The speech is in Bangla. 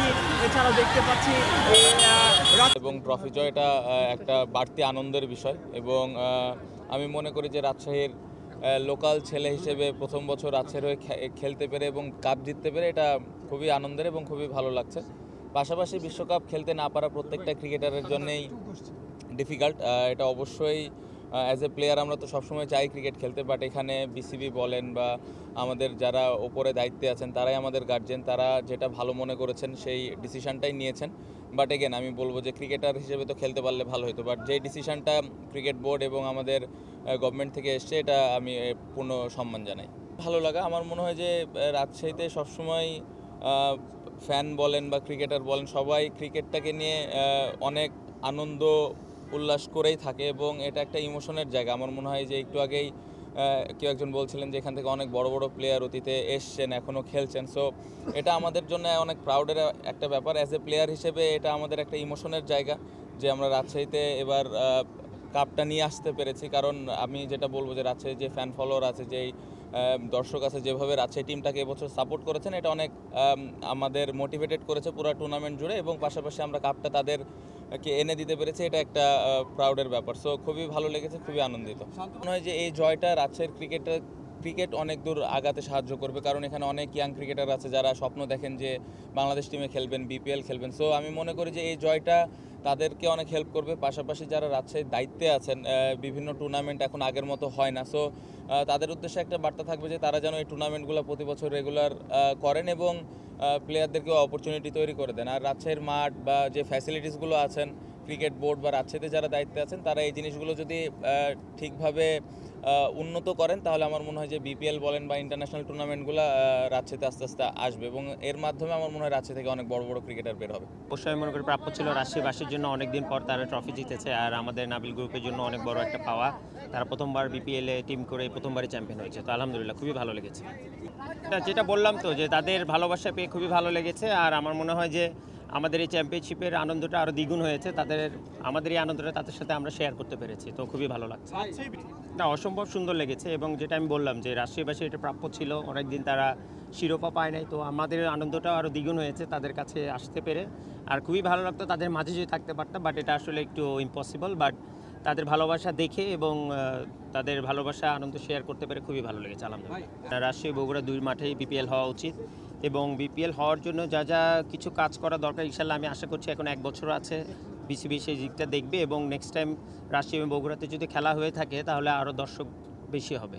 পাচ্ছি এছাড়াও দেখতে পাচ্ছি এবং ট্রফি জয়টা আহ, একটা বাড়তি আনন্দের বিষয় এবং আমি মনে করি যে রাজশাহীর লোকাল ছেলে হিসেবে প্রথম বছর রাজশাহীর হয়ে খেলতে পেরে এবং কাপ জিততে পেরে এটা খুবই আনন্দের এবং খুবই ভালো লাগছে। পাশাপাশি বিশ্বকাপ খেলতে না পারা প্রত্যেকটা ক্রিকেটারের জন্যেই ডিফিকাল্ট এটা অবশ্যই অ্যাজ এ প্লেয়ার আমরা তো সবসময় চাই ক্রিকেট খেলতে বাট এখানে বিসিবি বলেন বা আমাদের যারা ওপরে দায়িত্বে আছেন, তারাই আমাদের গার্জেন তারা যেটা ভালো মনে করেছেন সেই ডিসিশানটাই নিয়েছেন। বাট এগেন আমি বলব যে ক্রিকেটার হিসেবে তো খেলতে পারলে ভালো হতো বাট যে ডিসিশানটা ক্রিকেট বোর্ড এবং আমাদের গভর্নমেন্ট থেকে এসছে, এটা আমি পূর্ণ সম্মান জানাই। ভালো লাগা, আমার মনে হয় যে রাজশাহীতে সবসময় ফ্যান বলেন বা ক্রিকেটার বলেন, সবাই ক্রিকেটটাকে নিয়ে অনেক আনন্দ উল্লাস করেই থাকে এবং এটা একটা ইমোশনের জায়গা। আমার মনে হয় যে একটু আগেই কেউ একজন বলছিলেন যে এখান থেকে অনেক বড় বড় প্লেয়ার অতীতে এসছেন এখনও খেলছেন। সো এটা আমাদের জন্য অনেক প্রাউডের একটা ব্যাপার। অ্যাজ এ প্লেয়ার হিসেবে এটা আমাদের একটা ইমোশনের জায়গা যে আমরা রাজশাহীতে এবার কাপটা নিয়ে আসতে পেরেছি। কারণ আমি যেটা বলব যে রাজশাহীর যে ফ্যান ফলোয়ার আছে, যেই দর্শক আছে, যেভাবে রাজশাহী টিমটাকে এবছর সাপোর্ট করেছেন, এটা অনেক আমাদের মোটিভেটেড করেছে পুরো টুর্নামেন্ট জুড়ে এবং পাশাপাশি আমরা কাপটা তাদের কে এনে দিতে পেরেছে, এটা একটা প্রাউডের ব্যাপার। সো খুবই ভালো লেগেছে, খুবই আনন্দিত। মনে হয় যে এই জয়টা রাজশাহীর ক্রিকেটে, ক্রিকেট অনেক দূর আগাতে সাহায্য করবে, কারণ এখানে অনেক ইয়াং ক্রিকেটার আছে যারা স্বপ্ন দেখেন যে বাংলাদেশ টিমে খেলবেন বিপিএল খেলবেন। সো আমি মনে করি যে এই জয়টা তাদেরকে অনেক হেল্প করবে। পাশাপাশি যারা রাজশাহীর দায়িত্বে আছেন বিভিন্ন টুর্নামেন্ট এখন আগের মতো হয় না। সো তাদের উদ্দেশ্যে একটা বার্তা থাকবে যে তারা যেন এই টুর্নামেন্টগুলো প্রতি বছর রেগুলার করেন এবং প্লেয়ারদেরকেও অপরচুনিটি তৈরি করে দেন। আর রাজশাহীর মাঠ বা যে ফ্যাসিলিটিসগুলো আছেন ক্রিকেট বোর্ড বা রাজশাহীতে যারা দায়িত্বে আছেন, তারা এই জিনিসগুলো যদি ঠিকভাবে উন্নত করেন, তাহলে আমার মনে হয় যে বিপিএল বলেন বা ইন্টারন্যাশনাল টুর্নামেন্টগুলো রাজশাহীতে আস্তে আস্তে আসবে এবং এর মাধ্যমে আমার মনে হয় রাজশাহী থেকে অনেক বড় বড় ক্রিকেটার বের হবে। অবশ্যই আমি মনে করি প্রাপ্য ছিল রাজশাহীবাসীর জন্য অনেকদিন পর তারা ট্রফি জিতেছে আর আমাদের নাবিল গ্রুপের জন্য অনেক বড় একটা পাওয়া। তারা প্রথমবার বিপিএলে টিম করে প্রথমবারই চ্যাম্পিয়ন হয়েছে। তো আলহামদুলিল্লাহ, খুবই ভালো লেগেছে। যেটা বললাম তো, যে তাদের ভালোবাসা পেয়ে খুবই ভালো লেগেছে আর আমার মনে হয় যে আমাদের এই চ্যাম্পিয়নশিপের আনন্দটা আরও দ্বিগুণ হয়েছে। তাদের আমাদের এই আনন্দটা তাদের সাথে আমরা শেয়ার করতে পেরেছি। তো খুবই ভালো লাগছে। না অসম্ভব সুন্দর লেগেছে এবং যেটা আমি বললাম যে রাজশাহীবাসী এটা প্রাপ্য ছিল অনেকদিন তারা শিরোপা পায় নাই। তো আমাদের আনন্দটাও আরও দ্বিগুণ হয়েছে তাদের কাছে আসতে পেরে। আর খুবই ভালো লাগতো তাদের মাঝে যদি থাকতে পারতাম বাট এটা আসলে একটু ইম্পসিবল বাট তাদের ভালোবাসা দেখে এবং তাদের ভালোবাসা আনন্দ শেয়ার করতে পেরে খুবই ভালো লেগেছে আলহামদুলিল্লাহ। রাজশাহী বগুড়া দুই মাঠেই বিপিএল হওয়া উচিত। এবং বিপিএল হওয়ার জন্য যা যা কিছু কাজ করা দরকার ইনশাল্লাহ আমি আশা করছি এখন এক বছর আছে বিসিবি সেই দিকটা দেখবে এবং নেক্সট টাইম রাশিয়া এবং বগুড়াতে যদি খেলা হয়ে থাকে তাহলে আরও দর্শক বেশি হবে।